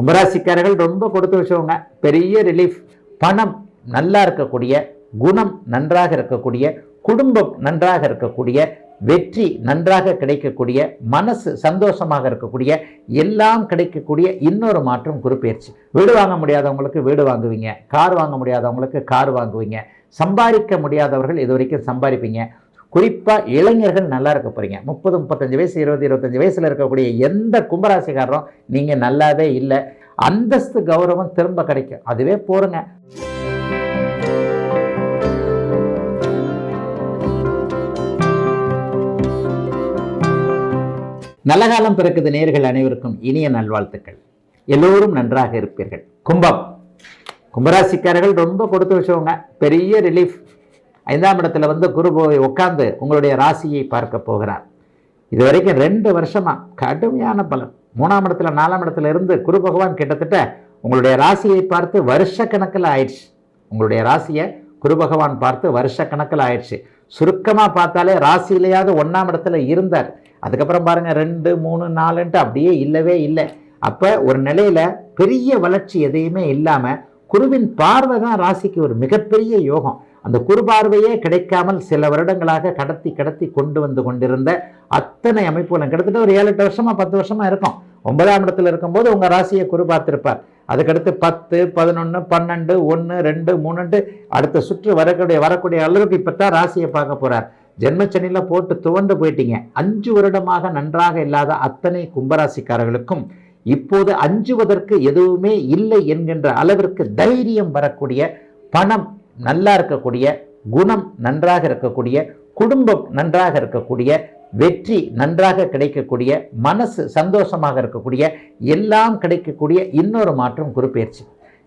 கும்பராசிக்காரர்கள் ரொம்ப கொடுத்து வச்சவங்க பெரிய ரிலீஃப் பணம் நல்லா இருக்கக்கூடிய குணம் நன்றாக இருக்கக்கூடிய குடும்பம் நன்றாக இருக்கக்கூடிய வெற்றி நன்றாக கிடைக்கக்கூடிய மனசு சந்தோஷமாக இருக்கக்கூடிய எல்லாம் கிடைக்கக்கூடிய இன்னொரு மாற்றம் குறிப்பெயர்ச்சி வீடு வாங்க முடியாதவங்களுக்கு வீடு வாங்குவீங்க. கார் வாங்க முடியாதவங்களுக்கு கார் வாங்குவீங்க. சம்பாதிக்க முடியாதவர்கள் இது வரைக்கும் சம்பாதிப்பீங்க. குறிப்பாக இளைஞர்கள் நல்லா இருக்க போறீங்க. முப்பது முப்பத்தஞ்சு வயசு இருபது இருபத்தஞ்சு வயசில் இருக்கக்கூடிய எந்த கும்பராசிக்காரரும் நீங்கள் நல்லாவே இல்லை. அந்தஸ்து கௌரவம் திரும்ப கிடைக்கும். அதுவே போருங்க. நல்ல காலம் பிறக்குது நேர்கள் அனைவருக்கும் இனிய நல்வாழ்த்துக்கள். எல்லோரும் நன்றாக இருப்பீர்கள். கும்பம். கும்பராசிக்காரர்கள் ரொம்ப கொடுத்து வச்சவங்க பெரிய ரிலீஃப் ஐந்தாம் இடத்துல வந்து குரு போய் உட்காந்து உங்களுடைய ராசியை பார்க்க போகிறார். இது வரைக்கும் ரெண்டு வருஷமாக கடுமையான பலன். மூணாம் இடத்துல நாலாம் இடத்துல இருந்து குரு பகவான் கிட்டத்தட்ட உங்களுடைய ராசியை பார்த்து வருஷ கணக்கில் ஆயிடுச்சு. உங்களுடைய ராசியை குரு பகவான் பார்த்து வருஷ கணக்கில் ஆயிடுச்சு. சுருக்கமாக பார்த்தாலே ராசியிலையாவது ஒன்றாம் இடத்துல இருந்தார். அதுக்கப்புறம் பாருங்கள் ரெண்டு மூணு நாலுன்ட்டு அப்படியே இல்லவே இல்லை. அப்போ ஒரு நிலையில் பெரிய வளர்ச்சி எதையுமே இல்லாமல் குருவின் பார்வை தான் ராசிக்கு ஒரு மிகப்பெரிய யோகம். அந்த குறுபார்வையே கிடைக்காமல் சில வருடங்களாக கடத்தி கடத்தி கொண்டு வந்து கொண்டிருந்த அத்தனை அமைப்புகளும் கிட்டத்தட்ட ஒரு ஏழு எட்டு வருஷமாக பத்து வருஷமாக இருக்கும். ஒன்பதாம் இடத்துல இருக்கும்போது உங்கள் ராசியை குறுபார்த்திருப்பார் அதுக்கடுத்து பத்து பதினொன்று பன்னெண்டு ஒன்று ரெண்டு மூணுன்ட்டு அடுத்த சுற்று வரக்கூடிய வரக்கூடிய அளவுக்கு இப்போ தான் ராசியை பார்க்க போகிறார் ஜென்மச்சனியில் போட்டு துவண்டு போயிட்டீங்க. அஞ்சு வருடமாக நன்றாக இல்லாத அத்தனை கும்பராசிக்காரர்களுக்கும் இப்போது அஞ்சுவதற்கு எதுவுமே இல்லை என்கின்ற அளவிற்கு தைரியம் வரக்கூடிய பணம் நல்லா இருக்கக்கூடிய குணம் நன்றாக இருக்கக்கூடிய குடும்பம் நன்றாக இருக்கக்கூடிய வெற்றி நன்றாக கிடைக்கக்கூடிய மனசு சந்தோஷமாக இருக்கக்கூடிய எல்லாம் கிடைக்கக்கூடிய இன்னொரு மாற்றம் குருப்பெயர்ச்சி.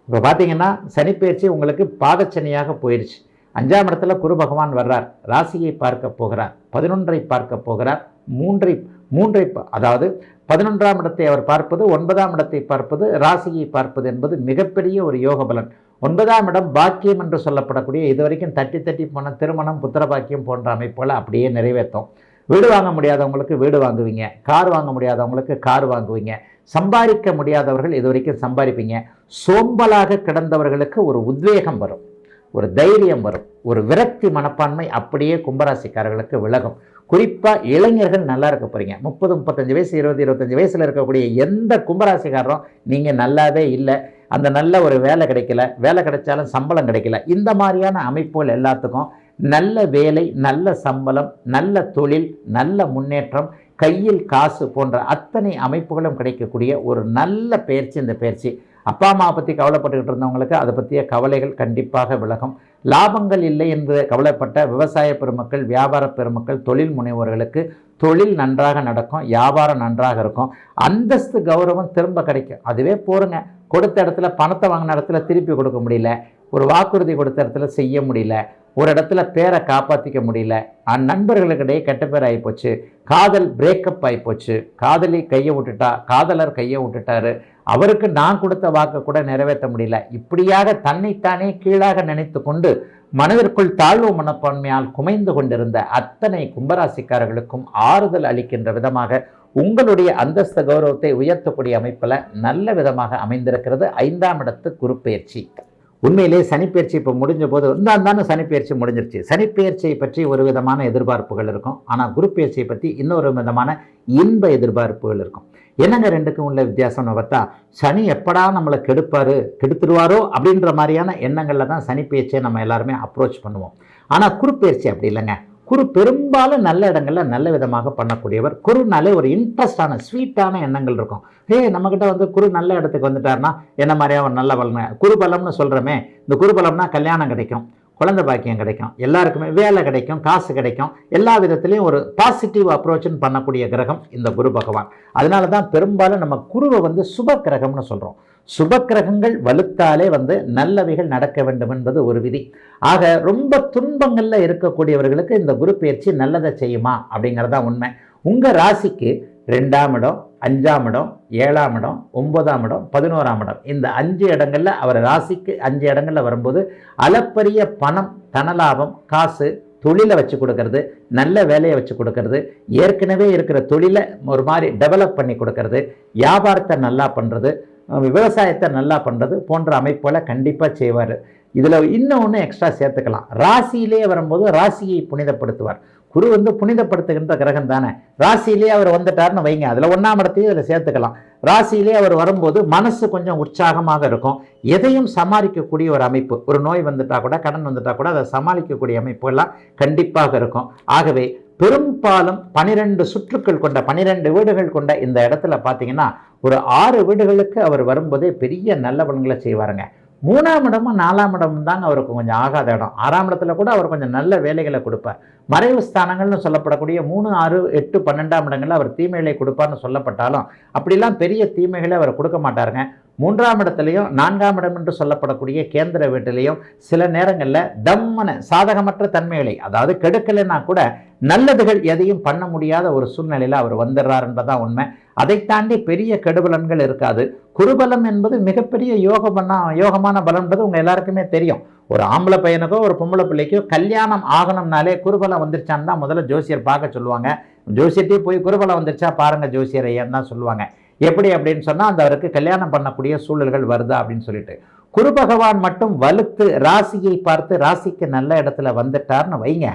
இப்போ பார்த்தீங்கன்னா சனிப்பெயர்ச்சி உங்களுக்கு பாதச்சனியாக போயிடுச்சு அஞ்சாம் இடத்துல குரு பகவான் வர்றார். ராசியை பார்க்க போகிறார். பதினொன்றை பார்க்க போகிறார். மூன்றை மூன்றை அதாவது பதினொன்றாம் இடத்தை அவர் பார்ப்பது ஒன்பதாம் இடத்தை பார்ப்பது ராசியை பார்ப்பது என்பது மிகப்பெரிய ஒரு யோக பலன் ஒன்பதாம் இடம் பாக்கியம் என்று சொல்லப்படக்கூடிய இதுவரைக்கும் தட்டி தட்டி போன திருமணம் புத்திர பாக்கியம் போன்ற அமைப்புகளை அப்படியே நிறைவேற்றும். வீடு வாங்க முடியாதவங்களுக்கு வீடு வாங்குவீங்க. கார் வாங்க முடியாதவங்களுக்கு கார் வாங்குவீங்க. சம்பாதிக்க முடியாதவர்கள் இதுவரைக்கும் சம்பாதிப்பீங்க. சோம்பலாக கிடந்தவர்களுக்கு ஒரு உத்வேகம் வரும். ஒரு தைரியம் வரும். ஒரு விரக்தி மனப்பான்மை அப்படியே கும்பராசிக்காரர்களுக்கு விலகும். குறிப்பாக இளைஞர்கள் நல்லா இருக்க போகிறீங்க முப்பது முப்பத்தஞ்சு வயசு இருபது இருபத்தஞ்சு வயசில் இருக்கக்கூடிய எந்த கும்பராசிக்காரரும் நீங்கள் நல்லாவே இல்லை. அந்த நல்ல ஒரு வேலை கிடைக்கல வேலை கிடைச்சாலும் சம்பளம் கிடைக்கல. இந்த மாதிரியான அமைப்புகள் எல்லாத்துக்கும் நல்ல வேலை நல்ல சம்பளம் நல்ல தொழில் நல்ல முன்னேற்றம் கையில் காசு போன்ற அத்தனை அமைப்புகளும் கிடைக்கக்கூடிய ஒரு நல்ல பயிற்சி இந்த பயிற்சி. அப்பா அம்மாவை பற்றி கவலைப்பட்டுக்கிட்டு இருந்தவங்களுக்கு அதை பற்றிய கவலைகள் கண்டிப்பாக விலகும். லாபங்கள் இல்லை என்று கவலைப்பட்ட விவசாய பெருமக்கள் வியாபார பெருமக்கள் தொழில் முனைவோர்களுக்கு தொழில் நன்றாக நடக்கும் வியாபாரம் நன்றாக இருக்கும். அந்தஸ்து கௌரவம் திரும்ப கிடைக்கும். அதுவே போருங்க. கொடுத்த இடத்துல பணத்தை வாங்கின இடத்துல திருப்பி கொடுக்க முடியல. ஒரு வாக்குறுதி கொடுத்த இடத்துல செய்ய முடியல. ஒரு இடத்துல பேரை காப்பாற்றிக்க முடியல. அந் நண்பர்களுக்கிடையே கெட்ட பேர் ஆகிப்போச்சு காதல் பிரேக்கப் ஆகிப்போச்சு காதலி கையை விட்டுட்டா காதலர் கையை விட்டுட்டாரு. அவருக்கு நான் கொடுத்த வாக்கை கூட நிறைவேற்ற முடியல. இப்படியாக தன்னைத்தானே கீழாக நினைத்து கொண்டு மனதிற்குள் தாழ்வு மனப்பான்மையால் குமைந்து கொண்டிருந்த அத்தனை கும்பராசிக்காரர்களுக்கும் ஆறுதல் அளிக்கின்ற விதமாக உங்களுடைய அந்தஸ்த கௌரவத்தை உயர்த்தக்கூடிய அமைப்பில் நல்ல விதமாக அமைந்திருக்கிறது. ஐந்தாம் இடத்து குருப்பெயர்ச்சி உண்மையிலே சனிப்பெயர்ச்சி இப்போ முடிஞ்ச போது இருந்தால் தானே சனிப்பெயர்ச்சி முடிஞ்சிருச்சு. சனிப்பெயர்ச்சியை பற்றி ஒரு விதமான எதிர்பார்ப்புகள் இருக்கும். ஆனால் குருப்பெயர்ச்சியை பற்றி இன்னொரு விதமான இன்ப எதிர்பார்ப்புகள் இருக்கும். என்னங்க ரெண்டுக்கும் உள்ள வித்தியாசம்னு பார்த்தா சனி எப்படா நம்மளை கெடுப்பார் கெடுத்துருவாரோ அப்படின்ற மாதிரியான எண்ணங்களில் தான் சனிப்பெயர்ச்சியை நம்ம எல்லாருமே அப்ரோச் பண்ணுவோம். ஆனால் குருப்பெயர்ச்சி அப்படி இல்லைங்க. குரு பெரும்பாலும் நல்ல இடங்களில் நல்ல விதமாக பண்ணக்கூடியவர். குருனாலே ஒரு இன்ட்ரெஸ்டான ஸ்வீட்டான எண்ணங்கள் இருக்கும். ஏய் நம்மக்கிட்ட வந்து குரு நல்ல இடத்துக்கு வந்துட்டார்னா என்ன மாதிரியா ஒரு நல்ல பலன்? குரு பலம்னு சொல்கிறோமே இந்த குரு பலம்னா கல்யாணம் கிடைக்கும் குழந்தை பாக்கியம் கிடைக்கும் எல்லாருக்குமே வேலை கிடைக்கும் காசு கிடைக்கும் எல்லா விதத்துலேயும் ஒரு பாசிட்டிவ் அப்ரோச்சுன்னு பண்ணக்கூடிய கிரகம் இந்த குரு பகவான். அதனால தான் பெரும்பாலும் நம்ம குருவை வந்து சுப கிரகம்னு சொல்கிறோம் சுப கிரகங்கள் வலுத்தாலே வந்து நல்லவைகள் நடக்க வேண்டும் என்பது ஒரு விதி. ஆக ரொம்ப துன்பங்களில் இருக்கக்கூடியவர்களுக்கு இந்த குரு பயிற்சி நல்லதை செய்யுமா அப்படிங்கிறது தான் உண்மை. உங்கள் ராசிக்கு ரெண்டாம் இடம் அஞ்சாம் இடம் ஏழாம் இடம் ஒன்பதாம் இடம் பதினோராம் இடம். இந்த அஞ்சு இடங்களில் அவர் ராசிக்கு அஞ்சு இடங்களில் வரும்போது அளப்பரிய பணம் தனலாபம் காசு தொழிலை வச்சு கொடுக்கறது நல்ல வேலையை வச்சு கொடுக்கறது ஏற்கனவே இருக்கிற தொழிலை ஒரு மாதிரி டெவலப் பண்ணி கொடுக்கறது வியாபாரத்தை நல்லா பண்ணுறது விவசாயத்தை நல்லா பண்ணுறது போன்ற அமைப்புகளை கண்டிப்பாக செய்வார். இதில் இன்னும் ஒன்று எக்ஸ்ட்ரா சேர்த்துக்கலாம். ராசியிலே வரும்போது ராசியை புனிதப்படுத்துவார். குரு வந்து புனிதப்படுத்துகின்ற கிரகம் தானே. ராசியிலே அவர் வந்துட்டார்னு வைங்க. அதில் ஒன்றாம் இடத்தையும் இதில் சேர்த்துக்கலாம். ராசியிலே அவர் வரும்போது மனசு கொஞ்சம் உற்சாகமாக இருக்கும். எதையும் சமாளிக்கக்கூடிய ஒரு அமைப்பு. ஒரு நோய் வந்துட்டால் கூட கடன் வந்துட்டால் கூட அதை சமாளிக்கக்கூடிய அமைப்புகள்லாம் கண்டிப்பாக இருக்கும். ஆகவே பெரும்பாலும் பனிரெண்டு சுற்றுக்கள் கொண்ட பனிரெண்டு வீடுகள் கொண்ட இந்த இடத்துல பார்த்தீங்கன்னா ஒரு ஆறு வீடுகளுக்கு அவர் வரும்போதே பெரிய நல்ல பலன்களை செய்வாருங்க. மூணாம் இடமும் நாலாம் இடமும் தாங்க அவருக்கு கொஞ்சம் ஆகாத இடம். ஆறாம் இடத்துல கூட அவர் கொஞ்சம் நல்ல வேலைகளை கொடுப்பார். மறைவு ஸ்தானங்கள்னு சொல்லப்படக்கூடிய மூணு ஆறு எட்டு பன்னெண்டாம் இடங்களில் அவர் தீமைகளை கொடுப்பார்னு சொல்லப்பட்டாலும் அப்படிலாம் பெரிய தீமைகளை அவர் கொடுக்க மாட்டாருங்க. மூன்றாம் இடத்துலையும் நான்காம் இடம் என்று சொல்லப்படக்கூடிய கேந்திர வீட்டிலையும் சில நேரங்களில் தம்மன சாதகமற்ற தன்மைகளை அதாவது கெடுக்கலைன்னா கூட நல்லதுகள் எதையும் பண்ண முடியாத ஒரு சூழ்நிலையில் அவர் வந்துடுறாருன்றதான் உண்மை. அதை தாண்டி பெரிய கெடுபலன்கள் இருக்காது. குருபலம் என்பது மிகப்பெரிய யோக பண்ணா யோகமான பலன்றது உங்கள் எல்லாருக்குமே தெரியும். ஒரு ஆம்பளை பையனுக்கோ ஒரு பொம்பளை பிள்ளைக்கோ கல்யாணம் ஆகணும்னாலே குருபலம் வந்துருச்சான்னு தான் முதல்ல ஜோசியர் பார்க்க சொல்லுவாங்க. ஜோசியர்ட்டே போய் குருபலம் வந்துருச்சா பாருங்கள் ஜோசியர் ஐயன்னு தான் சொல்லுவாங்க. எப்படி அப்படின்னு சொன்னால் அந்த அவருக்கு கல்யாணம் பண்ணக்கூடிய சூழல்கள் வருதா அப்படின்னு சொல்லிட்டு. குரு பகவான் மட்டும் வலுத்து ராசியை பார்த்து ராசிக்கு நல்ல இடத்துல வந்துட்டார்னு வைங்க.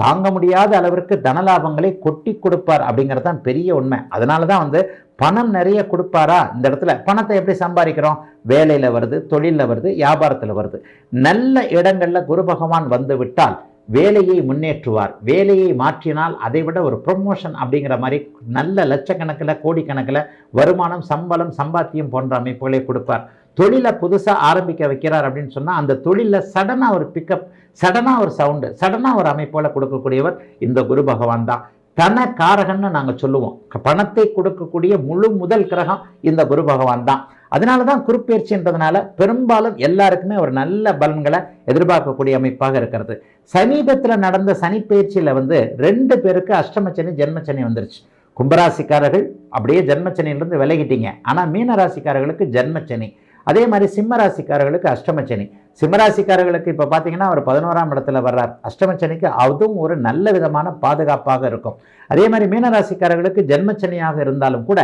தாங்க முடியாத அளவிற்கு தனலாபங்களை கொட்டி கொடுப்பார் அப்படிங்கிறது தான் பெரிய உண்மை. அதனால தான் வந்து பணம் நிறைய கொடுப்பாரா? இந்த இடத்துல பணத்தை எப்படி சம்பாதிக்கிறோம்? வேலையில் வருது தொழிலில் வருது வியாபாரத்தில் வருது. நல்ல இடங்களில் குரு பகவான் வந்து விட்டால் வேலையை முன்னேற்றுவார். வேலையை மாற்றினால் அதை விட ஒரு ப்ரொமோஷன் அப்படிங்கிற மாதிரி நல்ல லட்சக்கணக்கில் கோடிக்கணக்கில் வருமானம் சம்பளம் சம்பாத்தியம் போன்ற அமைப்புகளை கொடுப்பார். தொழிலை புதுசாக ஆரம்பிக்க வைக்கிறார் அப்படின்னு சொன்னால் அந்த தொழிலில் சடனாக ஒரு பிக்கப் சடனாக ஒரு சவுண்டு சடனாக ஒரு அமைப்போல் கொடுக்கக்கூடியவர் இந்த குரு பகவான் தான். தன காரகன்னு நாங்கள் சொல்லுவோம். பணத்தை கொடுக்கக்கூடிய முழு முதல் கிரகம் இந்த குரு பகவான் தான். அதனால தான் குருப்பெயர்ச்சின்றதுனால பெரும்பாலும் எல்லாருக்குமே ஒரு நல்ல பலன்களை எதிர்பார்க்கக்கூடிய அமைப்பாக இருக்கிறது. சமீபத்தில் நடந்த சனிப்பெயர்ச்சியில் வந்து ரெண்டு பேருக்கு அஷ்டமச்சனி ஜென்மச்சனி வந்துருச்சு. கும்பராசிக்காரர்கள் அப்படியே ஜென்மச்சனியிலிருந்து விலகிட்டீங்க. ஆனால் மீனராசிக்காரர்களுக்கு ஜென்மச்சனி அதே மாதிரி சிம்மராசிக்காரர்களுக்கு அஷ்டமச்சனி சிம்மராசிக்காரர்களுக்கு இப்போ பார்த்தீங்கன்னா அவர் பதினோராம் இடத்துல வர்றார். அஷ்டமச்சனிக்கு அதுவும் ஒரு நல்ல விதமான பாதுகாப்பாக இருக்கும். அதே மாதிரி மீனராசிக்காரர்களுக்கு ஜென்மச்சனியாக இருந்தாலும் கூட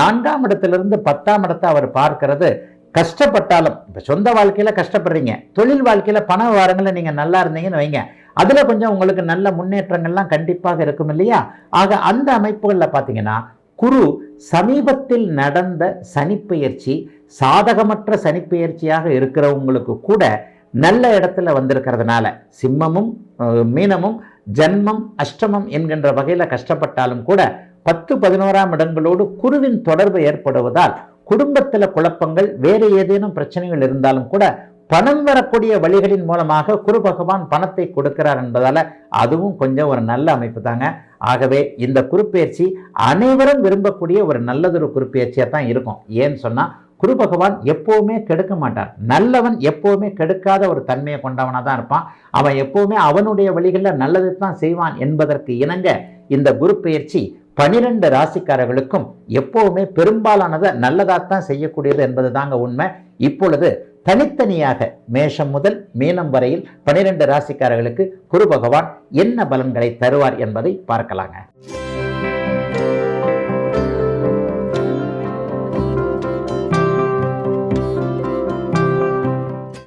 நான்காம் இடத்திலிருந்து பத்தாம் இடத்தை அவர் பார்க்கிறது கஷ்டப்பட்டாலும் இப்போ சொந்த வாழ்க்கையில் கஷ்டப்படுறீங்க. தொழில் வாழ்க்கையில் பண விவகாரங்களில் நீங்கள் நல்லா இருந்தீங்கன்னு வைங்க. அதில் கொஞ்சம் உங்களுக்கு நல்ல முன்னேற்றங்கள்லாம் கண்டிப்பாக இருக்கும் இல்லையா? ஆக அந்த அமைப்புகளில் பார்த்தீங்கன்னா குரு சமீபத்தில் நடந்த சனிப்பெயர்ச்சி சாதகமற்ற சனிப்பெயர்ச்சியாக இருக்கிறவங்களுக்கு கூட நல்ல இடத்துல வந்திருக்கிறதுனால சிம்மமும் மீனமும் ஜன்மம் அஷ்டமம் என்கின்ற வகையில் கஷ்டப்பட்டாலும் கூட பத்து பதினோராம் இடங்களோடு குருவின் தொடர்பு ஏற்படுவதால் குடும்பத்தில் குழப்பங்கள் வேறு ஏதேனும் பிரச்சனைகள் இருந்தாலும் கூட பணம் வரக்கூடிய வழிகளின் மூலமாக குரு பகவான் பணத்தை கொடுக்கிறார் என்பதால் அதுவும் கொஞ்சம் ஒரு நல்ல அமைப்பு தாங்க. ஆகவே இந்த குறுப்பெயர்ச்சி அனைவரும் விரும்பக்கூடிய ஒரு நல்லதொரு குறுப்பெயர்ச்சியாக தான் இருக்கும். ஏன்னு சொன்னால் குரு பகவான் எப்போவுமே கெடுக்க மாட்டார். நல்லவன் எப்போவுமே கெடுக்காத ஒரு தன்மையை கொண்டவனாக தான் இருப்பான். அவன் எப்போவுமே அவனுடைய வழிகளில் நல்லது தான் செய்வான் என்பதற்கு இணங்க இந்த குரு பயிற்சி பனிரெண்டு ராசிக்காரர்களுக்கும் எப்போவுமே பெரும்பாலானதை நல்லதாகத்தான் செய்யக்கூடியது என்பது தாங்க உண்மை. இப்பொழுது தனித்தனியாக மேஷம் முதல் மீனம் வரையில் பனிரெண்டு ராசிக்காரர்களுக்கு குரு பகவான் என்ன பலன்களை தருவார் என்பதை பார்க்கலாங்க.